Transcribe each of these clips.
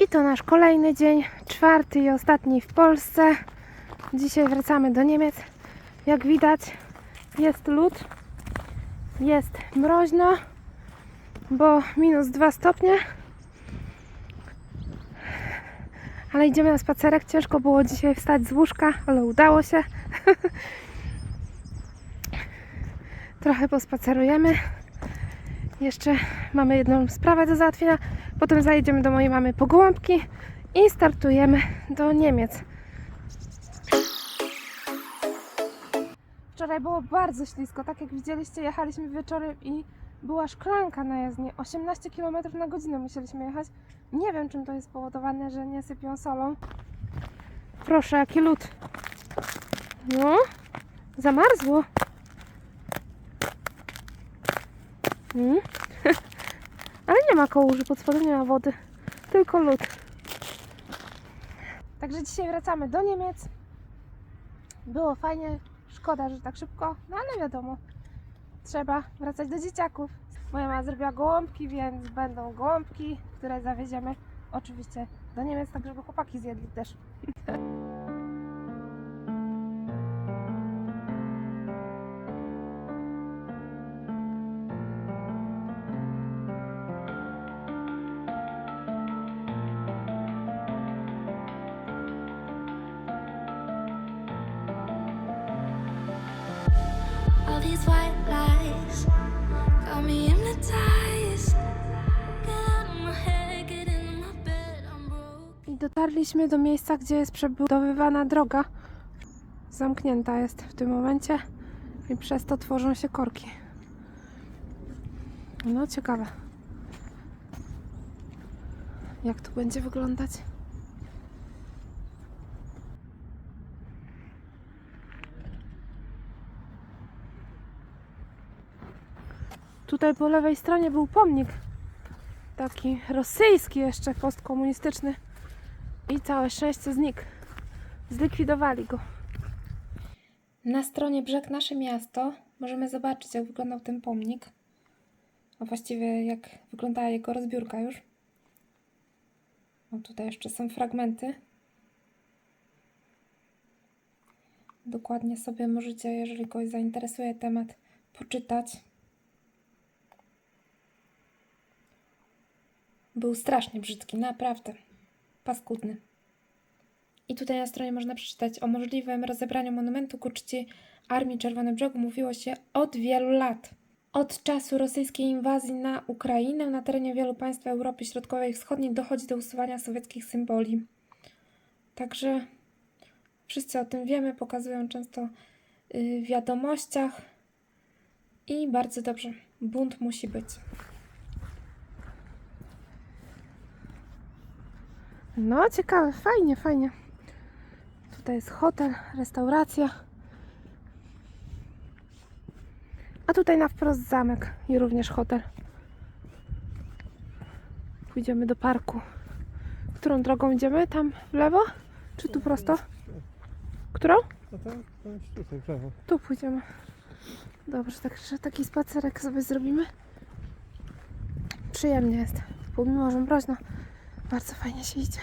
I to nasz kolejny dzień, czwarty i ostatni w Polsce. Dzisiaj wracamy do Niemiec. Jak widać, jest lód, jest mroźno, bo minus 2 stopnie. Ale idziemy na spacerek. Ciężko było dzisiaj wstać z łóżka, ale udało się. Trochę pospacerujemy. Jeszcze mamy jedną sprawę do załatwienia. Potem zajedziemy do mojej mamy po gołąbki i startujemy do Niemiec. Wczoraj było bardzo ślisko. Tak jak widzieliście, jechaliśmy wieczorem i była szklanka na jezdni. 18 km na godzinę musieliśmy jechać. Nie wiem, czym to jest spowodowane, że nie sypią solą. Proszę, jaki lód. No, zamarzło. Mm. Ale nie ma kałuży, pod spodem nie ma wody, tylko lód. Także dzisiaj wracamy do Niemiec. Było fajnie, szkoda, że tak szybko, no ale wiadomo, trzeba wracać do dzieciaków. Moja mama zrobiła gołąbki, więc będą gołąbki, które zawieziemy oczywiście do Niemiec, tak żeby chłopaki zjedli też. I dotarliśmy do miejsca, gdzie jest przebudowywana droga. Zamknięta jest w tym momencie i przez to tworzą się korki. No ciekawe. Jak tu będzie wyglądać? Tutaj po lewej stronie był pomnik. Taki rosyjski jeszcze, postkomunistyczny. I całe szczęście znikł. Zlikwidowali go. Na stronie Brzeg Nasze Miasto możemy zobaczyć, jak wyglądał ten pomnik. A właściwie jak wyglądała jego rozbiórka już. O, tutaj jeszcze są fragmenty. Dokładnie sobie możecie, jeżeli kogoś zainteresuje temat, poczytać. Był strasznie brzydki, naprawdę. Paskudny. I tutaj na stronie można przeczytać o możliwym rozebraniu monumentu ku czci Armii Czerwonego Brzegu mówiło się od wielu lat. Od czasu rosyjskiej inwazji na Ukrainę na terenie wielu państw Europy Środkowej i Wschodniej dochodzi do usuwania sowieckich symboli. Także wszyscy o tym wiemy, pokazują często y, w wiadomościach i bardzo dobrze. Bunt musi być. No, ciekawe, fajnie, fajnie. Tutaj jest hotel, restauracja. A tutaj na wprost zamek i również hotel. Pójdziemy do parku. Którą drogą idziemy? Tam w lewo? Czy tu prosto? Którą? No to jest tutaj, w lewo. Tu pójdziemy. Dobrze, także taki spacerek sobie zrobimy. Przyjemnie jest. Pomimo, że mroźno, bardzo fajnie się idzie.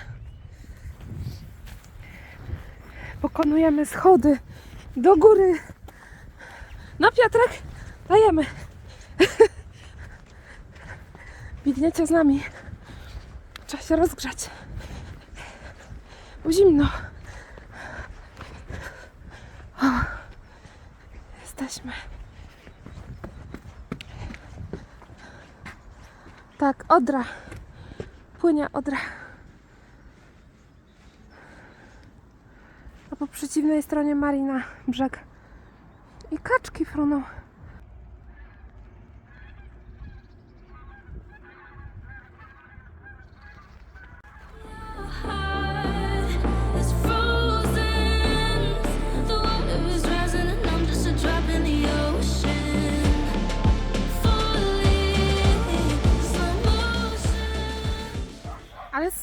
Pokonujemy schody do góry. No Piotrek, dajemy. Biegniecie z nami. Trzeba się rozgrzać. Bo zimno. O, jesteśmy. Tak, Odra. Płynie Odra. A po przeciwnej stronie Marina brzeg. I kaczki fruną.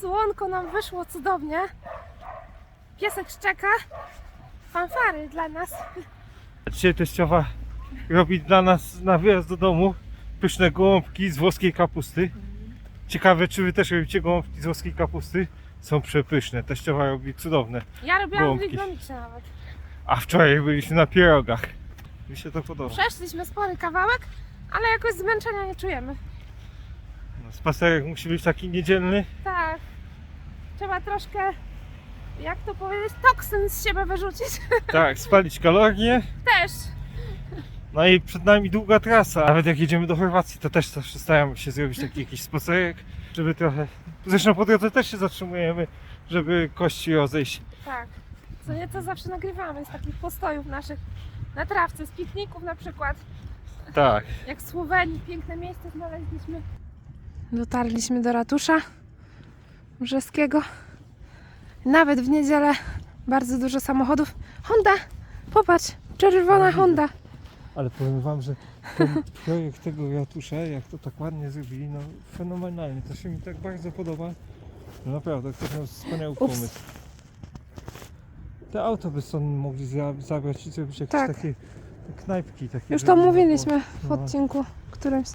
Słonko nam wyszło cudownie. Piesek szczeka. Fanfary dla nas. Dzisiaj teściowa robi dla nas na wyjazd do domu pyszne gołąbki z włoskiej kapusty. Ciekawe, czy wy też robicie gąbki z łoskiej kapusty? Są przepyszne. Teściowa robi cudowne. Ja robiłam wiglomicze nawet. A wczoraj byliśmy na pierogach. Mi się to podoba. Przeszliśmy spory kawałek, ale jakoś zmęczenia nie czujemy. No, spacerek musi być taki niedzielny. Tak. Trzeba troszkę, jak to powiedzieć, toksyn z siebie wyrzucić. Tak, spalić kalorie. Też. No i przed nami długa trasa. Nawet jak jedziemy do Chorwacji, to też zawsze staramy się zrobić taki jakiś spacerek, żeby trochę... Zresztą po drodze też się zatrzymujemy, żeby kości rozejść. Tak. Co nieco zawsze nagrywamy z takich postojów naszych na trawce, z pikników na przykład. Tak. Jak w Słowenii piękne miejsce znaleźliśmy. Dotarliśmy do ratusza brzeskiego. Nawet w niedzielę bardzo dużo samochodów. Honda! Popatrz! Czerwona Honda. Ale powiem wam, że ten projekt tego ratusza, jak to tak ładnie zrobili, no fenomenalnie. To się mi tak bardzo podoba. No naprawdę, ktoś miał wspaniały Ups. pomysł. Te auto by stąd mogli za- zabrać i zrobić jakieś Tak. takie knajpki. Takie, Już to mówiliśmy w No. odcinku którymś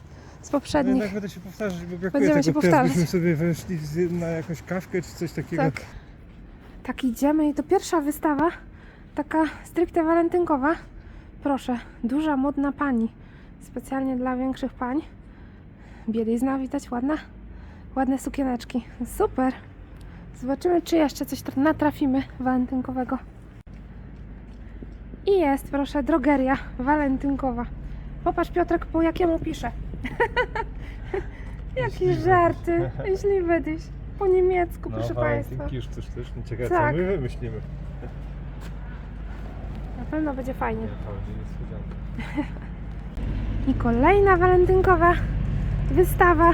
z No poprzednich. jednak będę się powtarzać, bo brakuje Będziemy tego. się powtarzać. byśmy sobie weszli z- na jakąś kawkę czy coś takiego. Tak. Tak idziemy i to pierwsza wystawa, taka stricte walentynkowa. Proszę, duża, modna pani. Specjalnie dla większych pań. Bielizna widać, ładna. Ładne sukieneczki. Super. Zobaczymy, czy jeszcze coś tra- natrafimy walentynkowego. I jest, proszę, drogeria walentynkowa. Popatrz Piotrek, po jakiemu pisze. Jakie Myśliwy. żarty. Myśliwy tyś. Po niemiecku, No, proszę Państwa. już coś też. No, ciekawe, Tak. co my wymyślimy. Na pewno będzie fajnie. Nie, to będzie niespodzianka. I kolejna walentynkowa wystawa.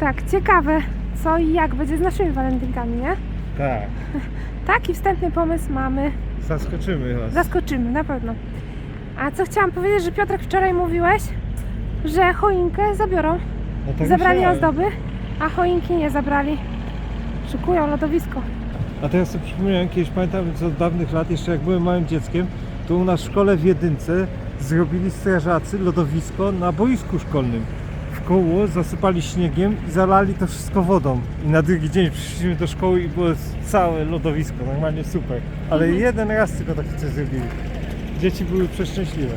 Tak, ciekawe co i jak będzie z naszymi walentynkami, nie? Tak. Taki wstępny pomysł mamy. Zaskoczymy was. Zaskoczymy, na pewno. A co chciałam powiedzieć, że Piotrek wczoraj mówiłeś, że choinkę zabiorą. No tak zabrali myślałem. ozdoby, a choinki nie zabrali. Szykują lodowisko. A teraz sobie przypomniałem, kiedyś pamiętam z od dawnych lat, jeszcze jak byłem małym dzieckiem, to u nas w szkole w Jedynce zrobili strażacy lodowisko na boisku szkolnym. W koło zasypali śniegiem i zalali to wszystko wodą. I na drugi dzień przyszliśmy do szkoły i było całe lodowisko, normalnie super. Ale Mhm. jeden raz tylko takie coś zrobili. Dzieci były przeszczęśliwe.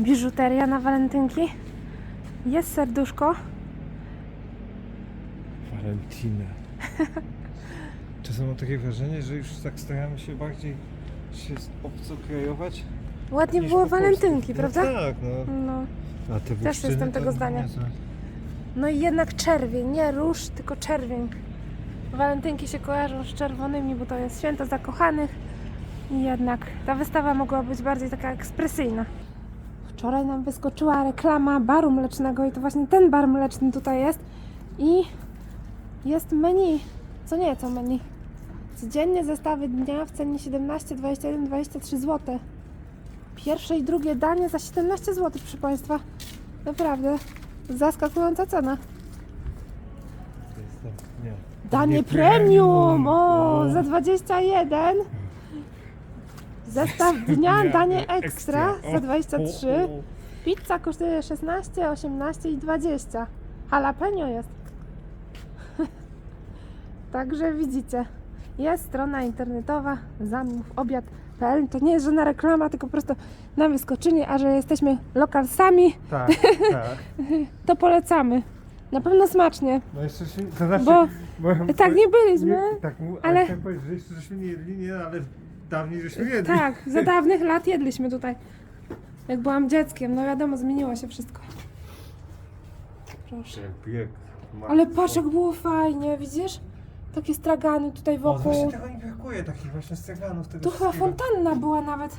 Biżuteria na walentynki. Jest serduszko. Valentina. Czasem mam takie wrażenie, że już tak staramy się bardziej się obcokrajować. Ładnie niż było po polsku. walentynki, no prawda? Tak, no. No. A te Też jestem to tego zdania. niezłe. No i jednak czerwień, nie róż, tylko czerwień. Walentynki się kojarzą z czerwonymi, bo to jest święto zakochanych. I jednak ta wystawa mogła być bardziej taka ekspresyjna. Wczoraj nam wyskoczyła reklama baru mlecznego i to właśnie ten bar mleczny tutaj jest. I jest menu, co nieco menu. Codziennie zestawy dnia w cenie 17, 21, 23 zł. Pierwsze i drugie danie za 17 zł, proszę Państwa. Naprawdę. Zaskakująca cena. Nie. Danie Nie premium! O, O. za 21. Zestaw dnia, danie ekstra za 23. o, o. Pizza kosztuje 16, 18 i 20. Jalapeno jest. Także widzicie, jest strona internetowa zamów obiad.pl. To nie jest żadna reklama, tylko po prostu nam wyskoczyli, a że jesteśmy lokalsami, Tak, tak. to polecamy. Na pewno smacznie. No jeszcze się, to znaczy, Bo bo, tak nie byliśmy. Nie, tak, mu- ale ale- powiedzieć, że jeszcze żeśmy nie jedli, nie, ale dawniej żeśmy jedli. Tak, za dawnych lat jedliśmy tutaj. Jak byłam dzieckiem, no wiadomo, zmieniło się wszystko. Proszę. Jak bieg. Ale patrz, jak było fajnie, widzisz? Takie stragany tutaj O, właśnie wokół. tego mi brakuje, takich właśnie straganów. Tego Tu chyba wszystkiego. fontanna była nawet.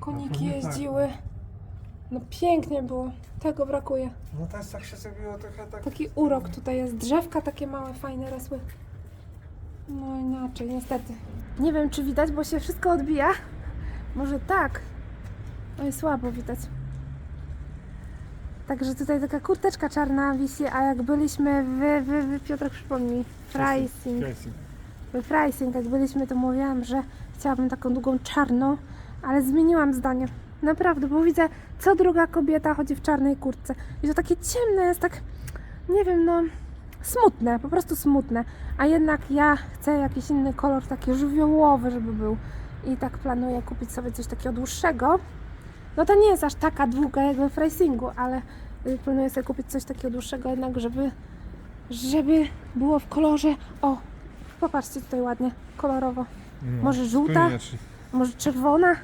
Koniki pewnie tak. jeździły. No pięknie było. Tego brakuje. No teraz tak się zrobiło trochę tak... Taki urok tutaj jest. Drzewka takie małe, fajne rosły. No inaczej, niestety. Nie wiem, czy widać, bo się wszystko odbija. Może tak. Oj, słabo widać. Także tutaj taka kurteczka czarna wisi, a jak byliśmy w, w, w Piotrek przypomnij, Freising. Pricing. We Freising, jak byliśmy, to mówiłam, że chciałabym taką długą czarną, ale zmieniłam zdanie. Naprawdę, bo widzę, co druga kobieta chodzi w czarnej kurtce. I to takie ciemne jest, tak nie wiem, no smutne, po prostu smutne. A jednak ja chcę jakiś inny kolor, taki żywiołowy, żeby był. I tak planuję kupić sobie coś takiego dłuższego. No to nie jest aż taka długa jakby w racingu, ale y, planuję sobie kupić coś takiego dłuższego jednak, żeby, żeby było w kolorze. O, popatrzcie tutaj ładnie, kolorowo. No, Może żółta? koniecznie. Może czerwona?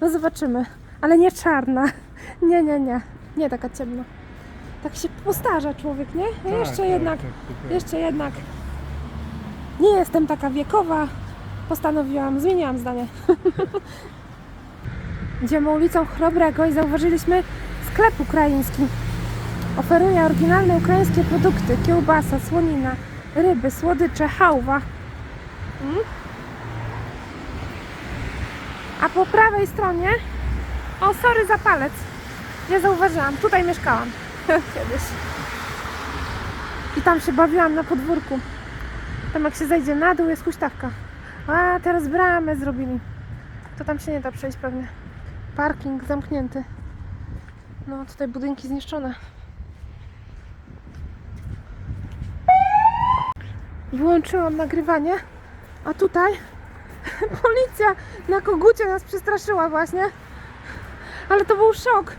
No zobaczymy. Ale nie czarna. Nie, nie, nie. Nie taka ciemna. Tak się postarza człowiek, nie? A Tak, jeszcze tak, jednak, tak, to prawda. jeszcze jednak nie jestem taka wiekowa. Postanowiłam, zmieniłam zdanie. Idziemy ulicą Chrobrego i zauważyliśmy sklep ukraiński. Oferuje oryginalne ukraińskie produkty. Kiełbasa, słonina, ryby, słodycze, hałwa. Mm? A po prawej stronie, o sorry za palec, nie zauważyłam, tutaj mieszkałam kiedyś. I tam się bawiłam na podwórku. Tam jak się zejdzie na dół jest huśtawka. A teraz bramę zrobili. To tam się nie da przejść pewnie. Parking zamknięty. No tutaj budynki zniszczone. Wyłączyłam nagrywanie, a tutaj Policja na kogucie nas przestraszyła właśnie. Ale to był szok.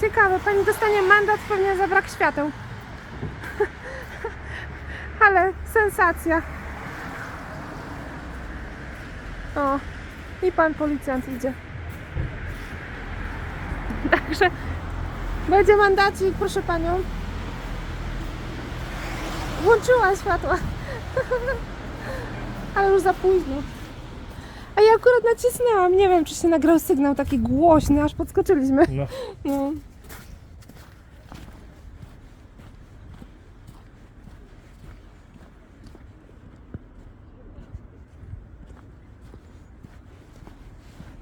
Ciekawe, pani dostanie mandat pewnie za brak świateł. Ale sensacja. O, i pan policjant idzie. Także będzie mandacik, proszę panią. Włączyła światła. Ale już za późno. A ja akurat nacisnęłam. Nie wiem, czy się nagrał sygnał taki głośny, aż podskoczyliśmy. No. No.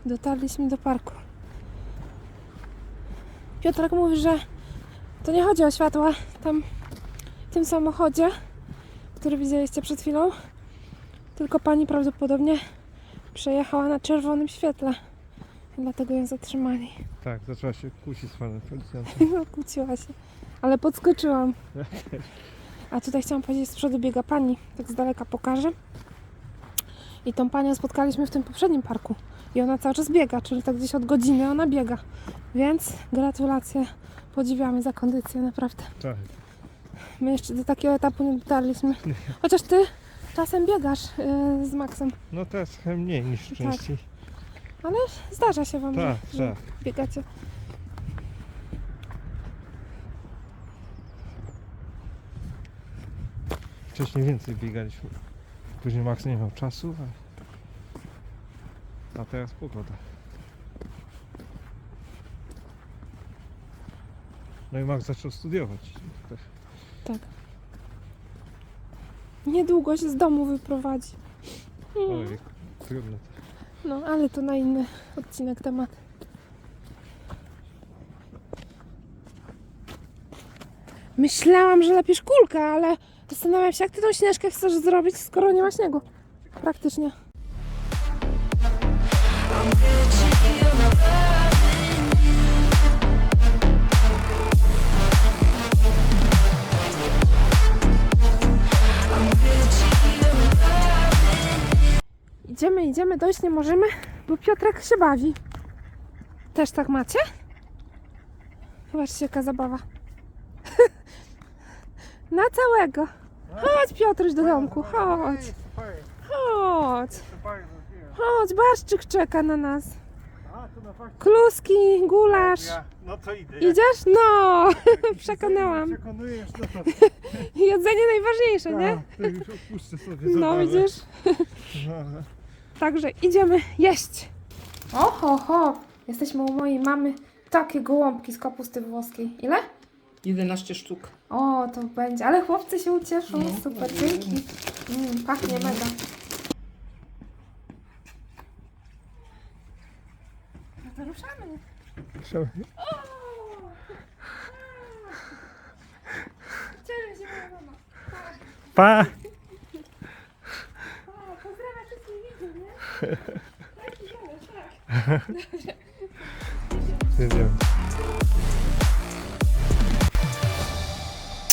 Dotarliśmy do parku. Piotrek mówi, że to nie chodzi o światła tam w tym samochodzie, który widzieliście przed chwilą, tylko pani prawdopodobnie przejechała na czerwonym świetle. Dlatego ją zatrzymali. Tak, zaczęła się kłócić z panem policjantem. No, kłóciła się. Ale podskoczyłam. A tutaj chciałam powiedzieć, z przodu biega pani. Tak z daleka pokażę. I tą panią spotkaliśmy w tym poprzednim parku. I ona cały czas biega, czyli tak gdzieś od godziny ona biega. Więc gratulacje. Podziwiamy za kondycję, naprawdę. Tak. My jeszcze do takiego etapu nie dotarliśmy. Chociaż ty czasem biegasz yy, z Maxem. No teraz trochę mniej niż Tak. częściej. Ale zdarza się wam, Tak, że, tak. że biegacie. Wcześniej więcej biegaliśmy. Później Max nie miał czasu, a, a teraz pogoda. No i Max zaczął studiować. Tak. Niedługo się z domu wyprowadzi. Mm. Oj, trudno. No, ale to na inny odcinek temat. Myślałam, że lepisz kulkę, ale zastanawiam się, jak ty tą śnieżkę chcesz zrobić, skoro nie ma śniegu. Praktycznie. Idziemy, idziemy, dojść nie możemy, bo Piotrek się bawi. Też tak macie? Zobaczcie, jaka zabawa. Na całego. Chodź Piotruś do domku, chodź. Chodź. Chodź, Baszczyk czeka na nas. Kluski, gulasz. No to idę. Idziesz? No, przekonałam. Przekonujesz, no to, Jedzenie najważniejsze, nie? to już odpuszczę sobie No widzisz? No, Także idziemy jeść. Oho, ho. Jesteśmy u mojej mamy. Takie gołąbki z kapusty włoskiej. Ile? 11 sztuk. O, to będzie. Ale chłopcy się ucieszą. No. Super, dzięki. Mm, pachnie mega. No to ruszamy. Trzeba- Cieszę się, moja mama. Pa! Widzów, nie? Tak, idziemy, tak. Jedziemy.